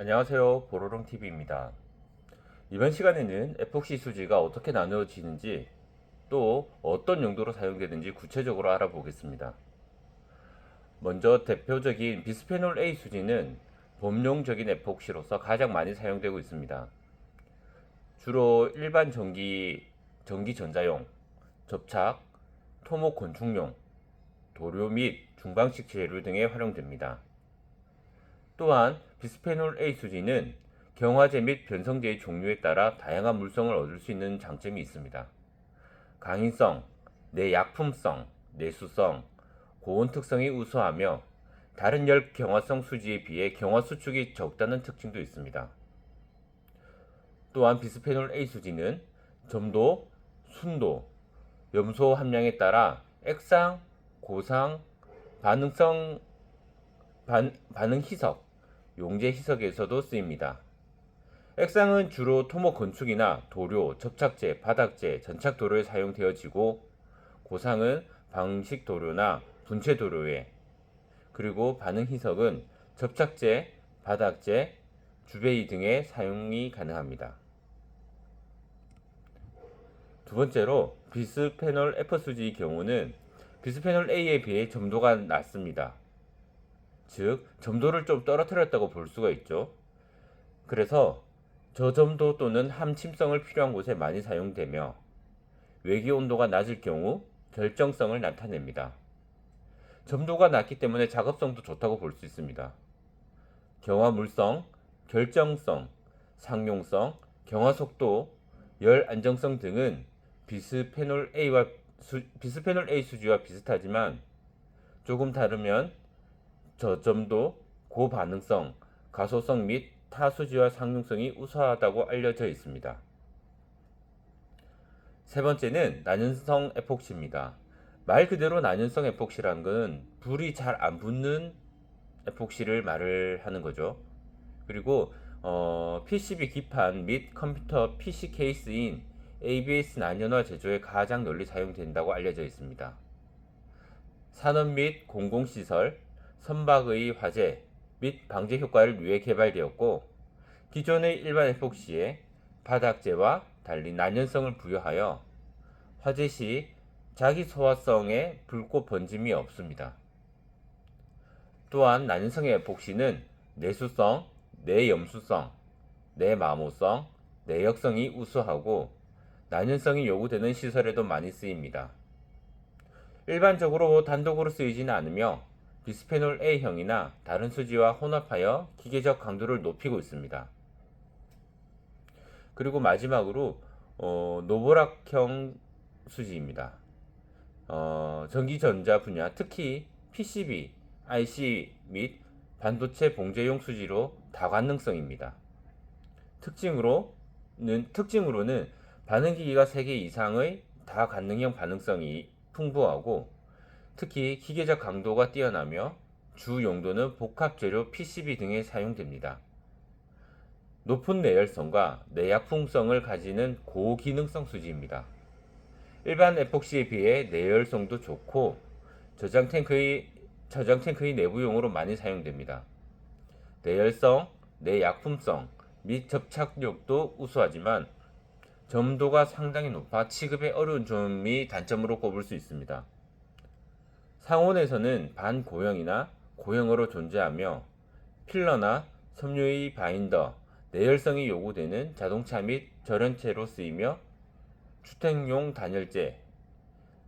안녕하세요. 보로롱TV입니다. 이번 시간에는 에폭시 수지가 어떻게 나누어지는지 또 어떤 용도로 사용되는지 구체적으로 알아보겠습니다. 먼저 대표적인 비스페놀 A 수지는 범용적인 에폭시로서 가장 많이 사용되고 있습니다. 주로 일반 전기, 전기 전자용, 접착, 토목 건축용, 도료 및 중방식 재료 등에 활용됩니다. 또한 비스페놀 A 수지는 경화제 및 변성제의 종류에 따라 다양한 물성을 얻을 수 있는 장점이 있습니다. 강인성, 내약품성, 내수성, 고온 특성이 우수하며 다른 열 경화성 수지에 비해 경화 수축이 적다는 특징도 있습니다. 또한 비스페놀 A 수지는 점도, 순도, 염소 함량에 따라 액상, 고상, 반응성, 반, 반응 희석, 용제 희석에서도 쓰입니다. 액상은 주로 토목 건축이나 도료, 접착제, 바닥재, 전착 도료에 사용되어지고 고상은 방식 도료나 분체 도료에 그리고 반응 희석은 접착제, 바닥재, 주베이 등에 사용이 가능합니다. 두 번째로 비스페놀 F 수지의 경우는 비스페놀 A에 비해 점도가 낮습니다. 즉, 점도를 좀 떨어뜨렸다고 볼 수가 있죠. 그래서 저점도 또는 함침성을 필요한 곳에 많이 사용되며 외기 온도가 낮을 경우 결정성을 나타냅니다. 점도가 낮기 때문에 작업성도 좋다고 볼 수 있습니다. 경화물성, 결정성, 상용성, 경화속도, 열 안정성 등은 비스페놀 A와 수, 비스페놀 A 수지와 비슷하지만 조금 다르면 저점도, 고반응성, 가소성 및 타수지와 상용성이 우수하다고 알려져 있습니다. 세 번째는 난연성 에폭시입니다. 말 그대로 난연성 에폭시라는 것은 불이 잘 안 붙는 에폭시를 말을 하는 거죠. 그리고 어, PCB 기판 및 컴퓨터 PC 케이스인 ABS 난연화 제조에 가장 널리 사용된다고 알려져 있습니다. 산업 및 공공시설, 선박의 화재 및 방제 효과를 위해 개발되었고 기존의 일반 에폭시에 바닥재와 달리 난연성을 부여하여 화재 시 자기 소화성에 불꽃 번짐이 없습니다. 또한 난연성의 에폭시는 내수성, 내염수성, 내마모성, 내역성이 우수하고 난연성이 요구되는 시설에도 많이 쓰입니다. 일반적으로 단독으로 쓰이지는 않으며 비스페놀 A형이나 다른 수지와 혼합하여 기계적 강도를 높이고 있습니다. 그리고 마지막으로 어, 노보락형 수지입니다. 어, 전기전자 분야, 특히 PCB, IC 및 반도체 봉제용 수지로 다관능성입니다. 특징으로는 특징으로는 반응기기가 3개 이상의 다관능형 반응성이 풍부하고 특히 기계적 강도가 뛰어나며 주 용도는 복합 재료 PCB 등에 사용됩니다. 높은 내열성과 내약품성을 가지는 고기능성 수지입니다. 일반 에폭시에 비해 내열성도 좋고 저장 탱크의 저장 탱크의 내부용으로 많이 사용됩니다. 내열성, 내약품성 및 접착력도 우수하지만 점도가 상당히 높아 취급에 어려운 점이 단점으로 꼽을 수 있습니다. 상온에서는 반고형이나 고형으로 존재하며 필러나 섬유의 바인더, 내열성이 요구되는 자동차 및 절연체로 쓰이며 주택용 단열재,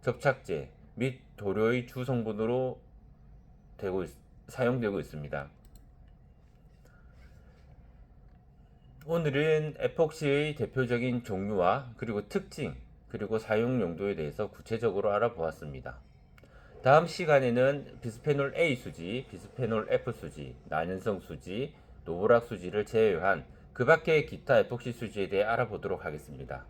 접착제 및 도료의 주 성분으로 되고 있, 사용되고 있습니다. 오늘은 에폭시의 대표적인 종류와 그리고 특징 그리고 사용 용도에 대해서 구체적으로 알아보았습니다. 다음 시간에는 비스페놀 A 수지, 비스페놀 F 수지, 난연성 수지, 노보락 수지를 제외한 그 밖의 기타 에폭시 수지에 대해 알아보도록 하겠습니다.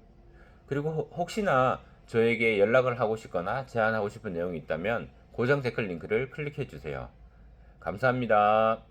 그리고 혹시나 저에게 연락을 하고 싶거나 제안하고 싶은 내용이 있다면 고정 댓글 링크를 클릭해 주세요. 감사합니다.